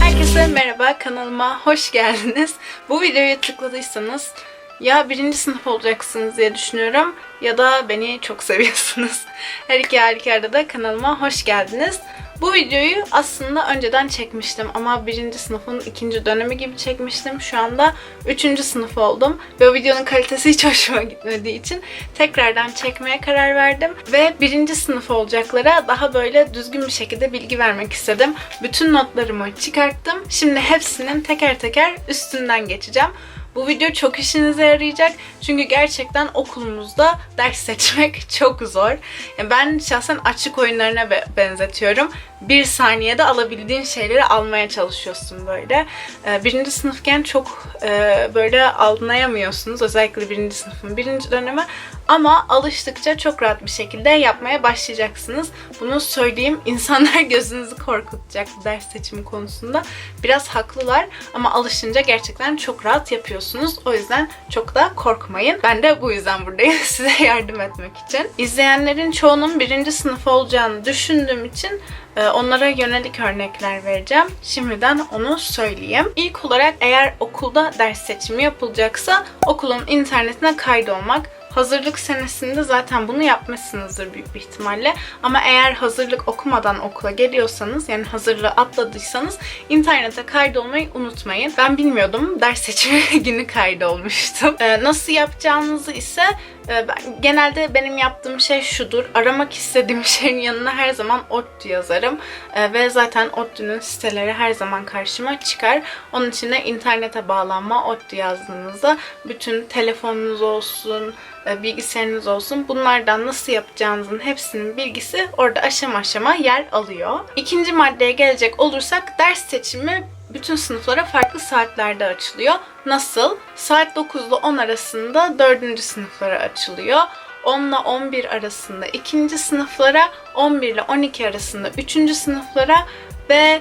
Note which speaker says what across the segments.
Speaker 1: Herkese merhaba kanalıma hoş geldiniz. Bu videoyu tıkladıysanız ya birinci sınıf olacaksınız diye düşünüyorum ya da beni çok seviyorsunuz. Her iki halükarda da kanalıma hoş geldiniz. Bu videoyu aslında önceden çekmiştim ama birinci sınıfın ikinci dönemi gibi çekmiştim. Şu anda üçüncü sınıf oldum ve o videonun kalitesi hiç hoşuma gitmediği için tekrardan çekmeye karar verdim. Ve birinci sınıf olacaklara daha böyle düzgün bir şekilde bilgi vermek istedim. Bütün notlarımı çıkarttım. Şimdi hepsinin teker teker üstünden geçeceğim. Bu video çok işinize yarayacak. Çünkü gerçekten okulumuzda ders seçmek çok zor. Yani ben şahsen açık oyunlarına be- benzetiyorum. Bir saniyede alabildiğin şeyleri almaya çalışıyorsun böyle. Ee, Birinci sınıfken çok e, böyle anlayamıyorsunuz. Özellikle birinci sınıfın birinci dönemi. Ama alıştıkça çok rahat bir şekilde yapmaya başlayacaksınız. Bunu söyleyeyim. İnsanlar gözünüzü korkutacak ders seçimi konusunda. Biraz haklılar ama alışınca gerçekten çok rahat yapıyorsunuz. O yüzden çok da korkmayın. Ben de bu yüzden buradayım size yardım etmek için. İzleyenlerin çoğunun birinci sınıf olacağını düşündüğüm için e, onlara yönelik örnekler vereceğim. Şimdiden onu söyleyeyim. İlk olarak eğer okulda ders seçimi yapılacaksa okulun internetine kaydolmak. Hazırlık senesinde zaten bunu yapmışsınızdır büyük bir ihtimalle. Ama eğer hazırlık okumadan okula geliyorsanız yani hazırlığı atladıysanız internete kaydolmayı unutmayın. Ben bilmiyordum. Ders seçimi günü kaydolmuştum. Ee, nasıl yapacağınızı ise ben, genelde benim yaptığım şey şudur. Aramak istediğim şeyin yanına her zaman ODTÜ yazarım. Ee, ve zaten ODTÜ'nün siteleri her zaman karşıma çıkar. Onun için de internete bağlanma ODTÜ yazdığınızda bütün telefonunuz olsun, e, bilgisayarınız olsun bunlardan nasıl yapacağınızın hepsinin bilgisi orada aşama aşama yer alıyor. İkinci maddeye gelecek olursak ders seçimi bütün sınıflara farklı saatlerde açılıyor. Nasıl? Saat 9 ile 10 arasında 4. sınıflara açılıyor. 10 ile 11 arasında ikinci sınıflara, 11 ile 12 arasında 3. sınıflara ve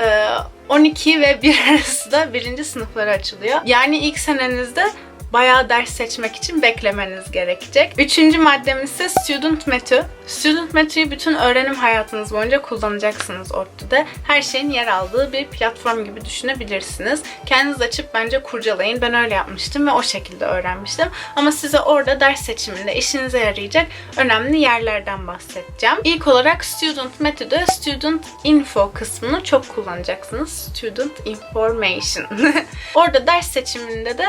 Speaker 1: e, 12 ve 1 arası da birinci sınıflara açılıyor. Yani ilk senenizde bayağı ders seçmek için beklemeniz gerekecek. Üçüncü maddemiz ise Student Metü. Student Metü'yü bütün öğrenim hayatınız boyunca kullanacaksınız ODTÜ'de. Her şeyin yer aldığı bir platform gibi düşünebilirsiniz. Kendiniz açıp bence kurcalayın. Ben öyle yapmıştım ve o şekilde öğrenmiştim. Ama size orada ders seçiminde işinize yarayacak önemli yerlerden bahsedeceğim. İlk olarak Student Metü'de Student Info kısmını çok kullanacaksınız. Student Information. orada ders seçiminde de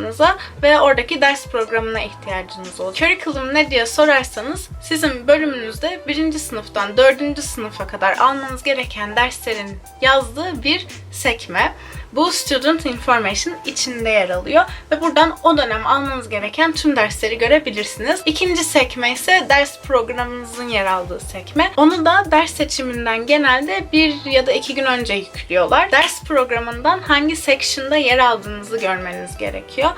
Speaker 1: curriculum'unuza ve oradaki ders programına ihtiyacınız olacak. Curriculum ne diye sorarsanız sizin bölümünüzde birinci sınıftan dördüncü sınıfa kadar almanız gereken derslerin yazdığı bir sekme. Bu Student Information içinde yer alıyor ve buradan o dönem almanız gereken tüm dersleri görebilirsiniz. İkinci sekme ise ders programınızın yer aldığı sekme. Onu da ders seçiminden genelde bir ya da iki gün önce yüklüyorlar. Ders programından hangi section'da yer aldığınızı görmeniz gerekiyor.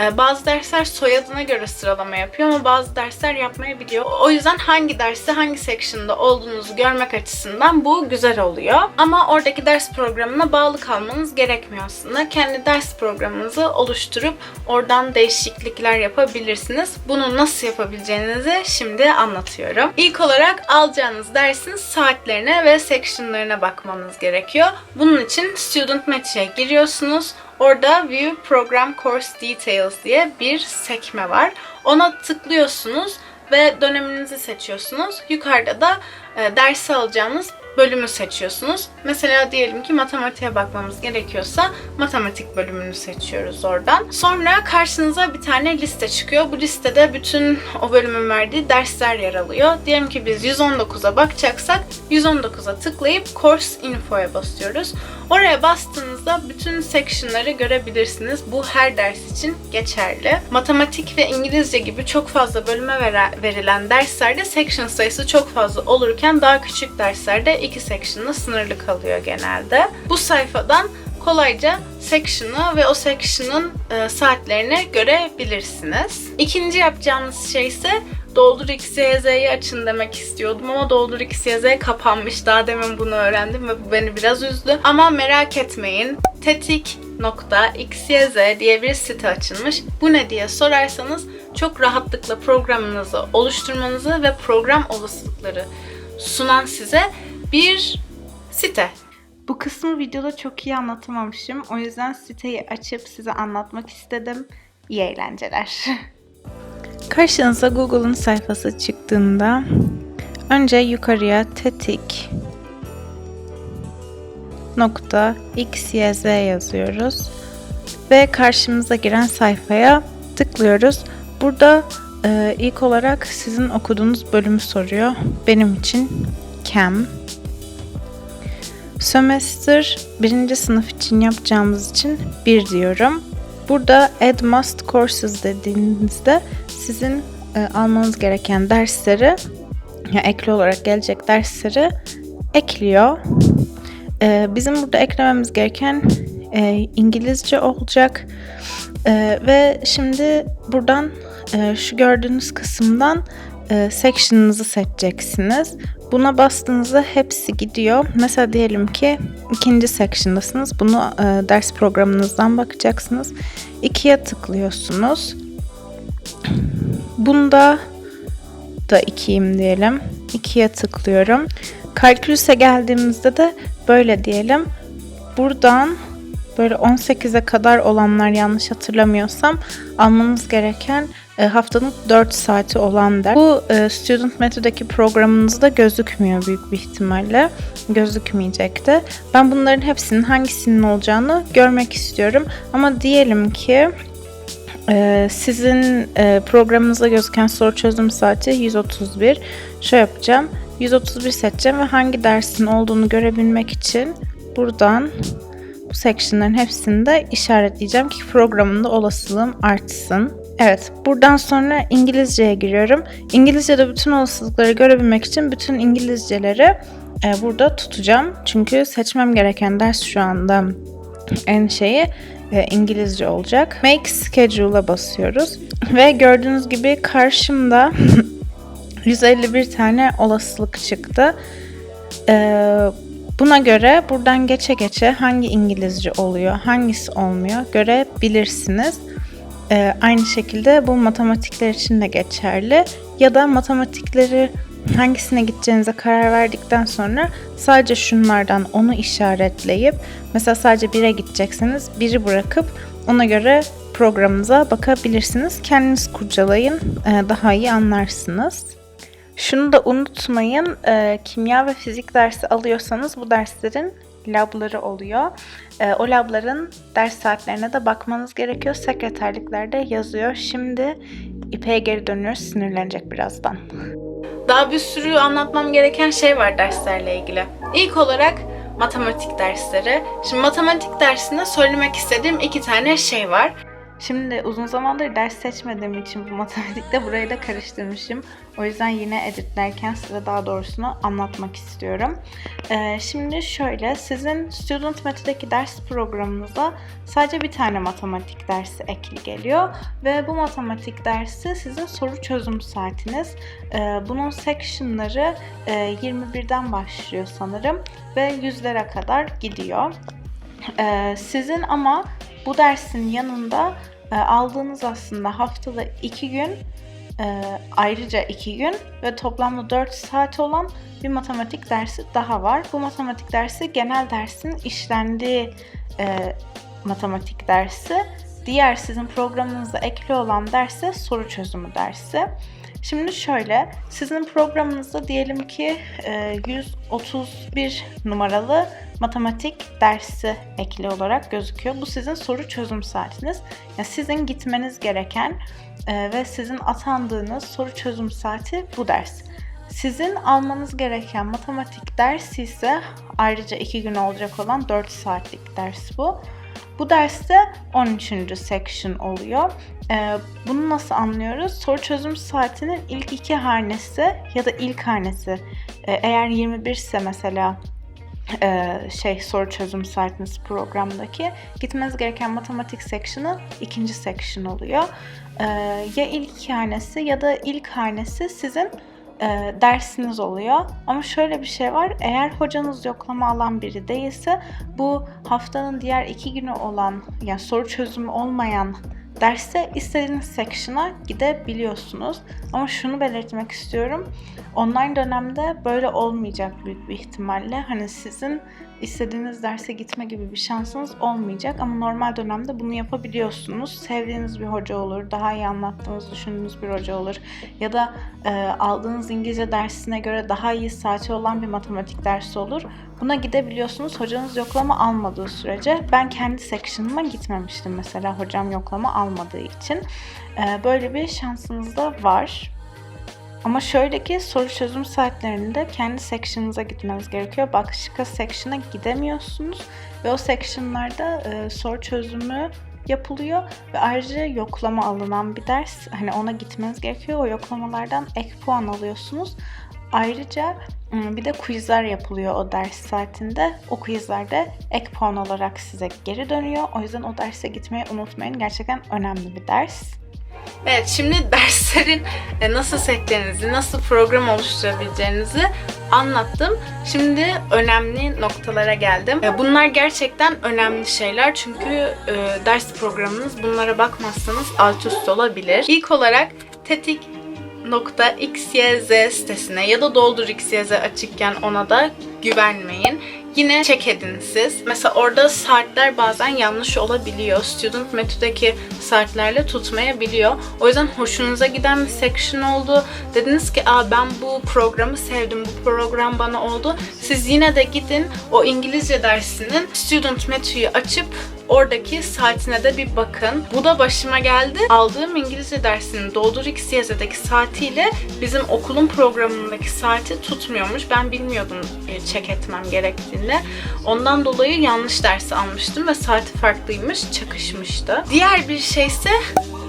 Speaker 1: Ee, bazı dersler soyadına göre sıralama yapıyor ama bazı dersler yapmayabiliyor. O yüzden hangi derste hangi section'da olduğunuzu görmek açısından bu güzel oluyor. Ama oradaki ders programına bağlı kalmanız gerekmiyor aslında. Kendi ders programınızı oluşturup oradan değişiklikler yapabilirsiniz. Bunu nasıl yapabileceğinizi şimdi anlatıyorum. İlk olarak alacağınız dersin saatlerine ve section'larına bakmanız gerekiyor. Bunun için Student Match'e giriyorsunuz. Orada View Program Course Details diye bir sekme var. Ona tıklıyorsunuz ve döneminizi seçiyorsunuz. Yukarıda da e, dersi alacağınız bölümü seçiyorsunuz. Mesela diyelim ki matematiğe bakmamız gerekiyorsa matematik bölümünü seçiyoruz oradan. Sonra karşınıza bir tane liste çıkıyor. Bu listede bütün o bölümün verdiği dersler yer alıyor. Diyelim ki biz 119'a bakacaksak 119'a tıklayıp Course Info'ya basıyoruz. Oraya bastığınızda bütün section'ları görebilirsiniz. Bu her ders için geçerli. Matematik ve İngilizce gibi çok fazla bölüme verilen derslerde section sayısı çok fazla olurken daha küçük derslerde iki section'la sınırlı kalıyor genelde. Bu sayfadan kolayca section'ı ve o section'ın e, saatlerini görebilirsiniz. İkinci yapacağınız şey ise Doldur XYZ'yi açın demek istiyordum ama Doldur XYZ kapanmış. Daha demin bunu öğrendim ve bu beni biraz üzdü. Ama merak etmeyin. Tetik.xyz diye bir site açılmış. Bu ne diye sorarsanız çok rahatlıkla programınızı oluşturmanızı ve program olasılıkları sunan size bir site. Bu kısmı videoda çok iyi anlatamamışım. O yüzden siteyi açıp size anlatmak istedim. İyi eğlenceler. Karşınıza Google'ın sayfası çıktığında önce yukarıya tetik nokta xyz yazıyoruz ve karşımıza giren sayfaya tıklıyoruz. Burada e, ilk olarak sizin okuduğunuz bölümü soruyor. Benim için chem. Sömestr birinci sınıf için yapacağımız için bir diyorum. Burada add must courses dediğinizde sizin e, almanız gereken dersleri ya ekli olarak gelecek dersleri ekliyor. E, bizim burada eklememiz gereken e, İngilizce olacak. E, ve şimdi buradan e, şu gördüğünüz kısımdan e, section'ınızı seçeceksiniz. Buna bastığınızda hepsi gidiyor. Mesela diyelim ki ikinci section'dasınız. Bunu e, ders programınızdan bakacaksınız. İkiye tıklıyorsunuz. Bunda da ikiyim diyelim. İkiye tıklıyorum. Kalkülüse geldiğimizde de böyle diyelim. Buradan böyle 18'e kadar olanlar yanlış hatırlamıyorsam almanız gereken haftanın 4 saati olan ders. Bu e, Student Method'daki programınızda gözükmüyor büyük bir ihtimalle. Gözükmeyecekti. Ben bunların hepsinin hangisinin olacağını görmek istiyorum. Ama diyelim ki e, sizin e, programınızda gözüken soru çözüm saati 131. Şöyle yapacağım. 131 seçeceğim ve hangi dersin olduğunu görebilmek için buradan bu section'ların hepsini de işaretleyeceğim ki programında olasılığım artsın. Evet, buradan sonra İngilizceye giriyorum. İngilizce'de bütün olasılıkları görebilmek için bütün İngilizceleri e, burada tutacağım. Çünkü seçmem gereken ders şu anda en şeyi e, İngilizce olacak. Make Schedule'a basıyoruz. Ve gördüğünüz gibi karşımda 151 tane olasılık çıktı. Ee, buna göre buradan geçe geçe hangi İngilizce oluyor, hangisi olmuyor görebilirsiniz. Ee, aynı şekilde bu matematikler için de geçerli. Ya da matematikleri hangisine gideceğinize karar verdikten sonra sadece şunlardan onu işaretleyip mesela sadece 1'e gidecekseniz 1'i bırakıp ona göre programınıza bakabilirsiniz. Kendiniz kurcalayın, e, daha iyi anlarsınız. Şunu da unutmayın, e, kimya ve fizik dersi alıyorsanız bu derslerin labları oluyor. E, o labların ders saatlerine de bakmanız gerekiyor. Sekreterliklerde yazıyor. Şimdi İpek'e geri dönüyoruz. Sinirlenecek birazdan. Daha bir sürü anlatmam gereken şey var derslerle ilgili. İlk olarak matematik dersleri. Şimdi matematik dersinde söylemek istediğim iki tane şey var. Şimdi uzun zamandır ders seçmediğim için bu matematikte burayı da karıştırmışım. O yüzden yine editlerken size daha doğrusunu anlatmak istiyorum. Ee, şimdi şöyle, sizin Student Method'daki ders programınıza sadece bir tane matematik dersi ekli geliyor. Ve bu matematik dersi sizin soru çözüm saatiniz. Ee, bunun sectionları e, 21'den başlıyor sanırım ve yüzlere kadar gidiyor. Ee, sizin ama bu dersin yanında e, aldığınız aslında haftada 2 gün e, ayrıca 2 gün ve toplamda 4 saat olan bir matematik dersi daha var. Bu matematik dersi genel dersin işlendiği e, matematik dersi. Diğer sizin programınızda ekli olan derse soru çözümü dersi. Şimdi şöyle, sizin programınızda diyelim ki e, 131 numaralı matematik dersi ekli olarak gözüküyor. Bu sizin soru çözüm saatiniz. Yani sizin gitmeniz gereken e, ve sizin atandığınız soru çözüm saati bu ders. Sizin almanız gereken matematik dersi ise ayrıca 2 gün olacak olan 4 saatlik ders bu. Bu derste 13. section oluyor. Ee, bunu nasıl anlıyoruz? Soru çözüm saatinin ilk iki hanesi ya da ilk hanesi. Ee, eğer 21 ise mesela e, şey soru çözüm saatiniz programdaki gitmeniz gereken matematik section'ı ikinci section oluyor. E, ya ilk hanesi ya da ilk hanesi sizin e, dersiniz oluyor. Ama şöyle bir şey var. Eğer hocanız yoklama alan biri değilse bu haftanın diğer iki günü olan yani soru çözümü olmayan derse istediğiniz section'a gidebiliyorsunuz. Ama şunu belirtmek istiyorum. Online dönemde böyle olmayacak büyük bir ihtimalle. Hani sizin istediğiniz derse gitme gibi bir şansınız olmayacak ama normal dönemde bunu yapabiliyorsunuz. Sevdiğiniz bir hoca olur, daha iyi anlattığınızı düşündüğünüz bir hoca olur ya da e, aldığınız İngilizce dersine göre daha iyi saati olan bir matematik dersi olur. Buna gidebiliyorsunuz hocanız yoklama almadığı sürece. Ben kendi section'ıma gitmemiştim mesela hocam yoklama almadığı için. E, böyle bir şansınız da var. Ama şöyle ki soru çözüm saatlerinde kendi section'ınıza gitmeniz gerekiyor. Başka section'a gidemiyorsunuz ve o section'larda e, soru çözümü yapılıyor ve ayrıca yoklama alınan bir ders. Hani ona gitmeniz gerekiyor. O yoklamalardan ek puan alıyorsunuz. Ayrıca ım, bir de quizler yapılıyor o ders saatinde. O quizlerde ek puan olarak size geri dönüyor. O yüzden o derse gitmeyi unutmayın. Gerçekten önemli bir ders. Evet şimdi derslerin e, nasıl setlerinizi, nasıl program oluşturabileceğinizi anlattım. Şimdi önemli noktalara geldim. E, Bunlar gerçekten önemli şeyler çünkü e, ders programınız bunlara bakmazsanız alt üst olabilir. İlk olarak tetik .xyz sitesine ya da doldur xyz açıkken ona da güvenmeyin. Yine check edin siz. Mesela orada saatler bazen yanlış olabiliyor. Student Method'daki saatlerle tutmayabiliyor. O yüzden hoşunuza giden bir section oldu. Dediniz ki Aa, ben bu programı sevdim, bu program bana oldu. Siz yine de gidin o İngilizce dersinin Student Method'u açıp oradaki saatine de bir bakın. Bu da başıma geldi. Aldığım İngilizce dersinin Doldur XYZ'deki saatiyle bizim okulun programındaki saati tutmuyormuş. Ben bilmiyordum check etmem gerektiğini. Ondan dolayı yanlış dersi almıştım ve saati farklıymış, çakışmıştı. Diğer bir şey ise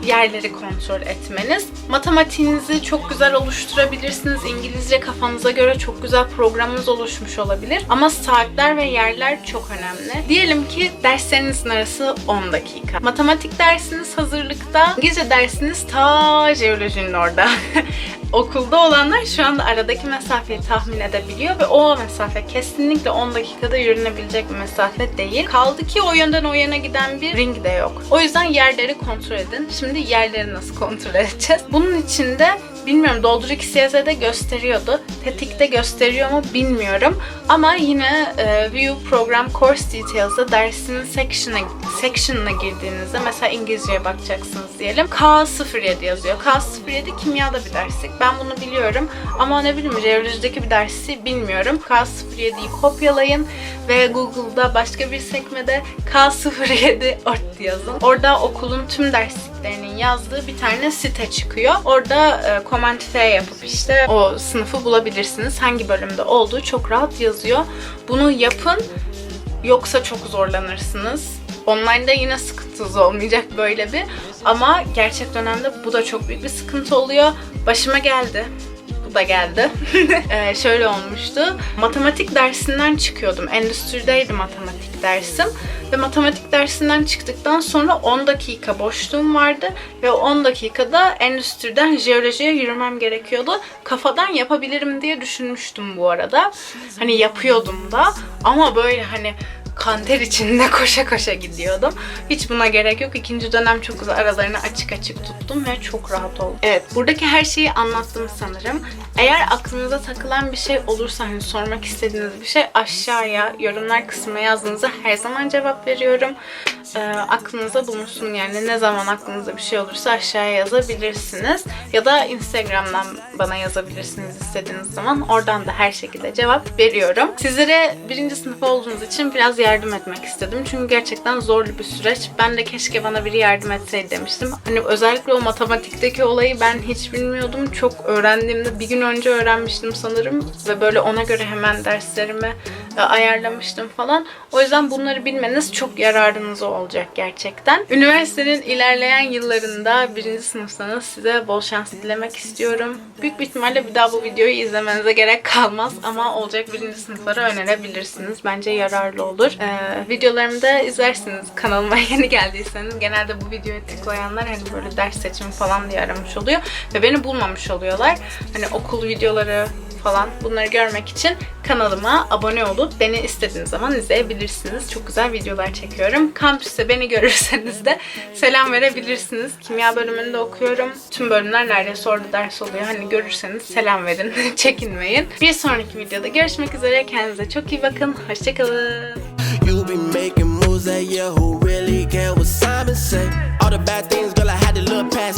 Speaker 1: yerleri kontrol etmeniz. Matematiğinizi çok güzel oluşturabilirsiniz. İngilizce kafanıza göre çok güzel programınız oluşmuş olabilir. Ama saatler ve yerler çok önemli. Diyelim ki derslerinizin arası 10 dakika. Matematik dersiniz hazırlıkta. İngilizce dersiniz ta jeolojinin orada. Okulda olanlar şu anda aradaki mesafeyi tahmin edebiliyor ve o mesafe kesinlikle 10 dakikada yürünebilecek bir mesafe değil. Kaldı ki o yönden o yana giden bir ring de yok. O yüzden yerleri kontrol edin. Şimdi yerleri nasıl kontrol edeceğiz? Bunun için de bilmiyorum Doldur XYZ'de gösteriyordu. Tetikte gösteriyor mu bilmiyorum. Ama yine e, View Program Course Details'da dersinin section'a section'ına girdiğinizde mesela İngilizceye bakacaksınız diyelim. K07 yazıyor. K07 kimyada bir derslik. Ben bunu biliyorum. Ama ne bileyim jeolojideki bir dersi bilmiyorum. K07'yi kopyalayın ve Google'da başka bir sekmede K07 ort yazın. Orada okulun tüm dersliklerinin yazdığı bir tane site çıkıyor. Orada e, F yapıp işte o sınıfı bulabilirsiniz. Hangi bölümde olduğu çok rahat yazıyor. Bunu yapın yoksa çok zorlanırsınız. Online'da yine sıkıntınız olmayacak böyle bir. Ama gerçek dönemde bu da çok büyük bir sıkıntı oluyor. Başıma geldi. Da geldi. Ee, şöyle olmuştu. Matematik dersinden çıkıyordum. Endüstrideydi matematik dersim. Ve matematik dersinden çıktıktan sonra 10 dakika boşluğum vardı. Ve o 10 dakikada endüstriden jeolojiye yürümem gerekiyordu. Kafadan yapabilirim diye düşünmüştüm bu arada. Hani yapıyordum da. Ama böyle hani kanter içinde koşa koşa gidiyordum. Hiç buna gerek yok. İkinci dönem çok güzel aralarını açık açık tuttum ve çok rahat oldum. Evet, buradaki her şeyi anlattım sanırım. Eğer aklınıza takılan bir şey olursa hani sormak istediğiniz bir şey aşağıya yorumlar kısmına yazdığınızda her zaman cevap veriyorum. Ee, aklınıza bulunsun yani ne zaman aklınıza bir şey olursa aşağıya yazabilirsiniz. Ya da Instagram'dan bana yazabilirsiniz istediğiniz zaman. Oradan da her şekilde cevap veriyorum. Sizlere birinci sınıf olduğunuz için biraz yardım etmek istedim. Çünkü gerçekten zorlu bir süreç. Ben de keşke bana biri yardım etseydi demiştim. Hani özellikle o matematikteki olayı ben hiç bilmiyordum. Çok öğrendiğimde bir gün önce öğrenmiştim sanırım. Ve böyle ona göre hemen derslerimi ayarlamıştım falan. O yüzden bunları bilmeniz çok yararınıza olacak gerçekten. Üniversitenin ilerleyen yıllarında birinci sınıfsanız size bol şans dilemek istiyorum. Büyük bir ihtimalle bir daha bu videoyu izlemenize gerek kalmaz ama olacak birinci sınıflara önerebilirsiniz. Bence yararlı olur. Ee, videolarımı da izlersiniz kanalıma yeni geldiyseniz. Genelde bu videoya tıklayanlar hani böyle ders seçimi falan diye aramış oluyor ve beni bulmamış oluyorlar. Hani okul videoları falan bunları görmek için kanalıma abone olup beni istediğiniz zaman izleyebilirsiniz. Çok güzel videolar çekiyorum. Kampüste beni görürseniz de selam verebilirsiniz. Kimya bölümünde okuyorum. Tüm bölümler neredeyse orada ders oluyor. Hani görürseniz selam verin. Çekinmeyin. Bir sonraki videoda görüşmek üzere. Kendinize çok iyi bakın. Hoşçakalın.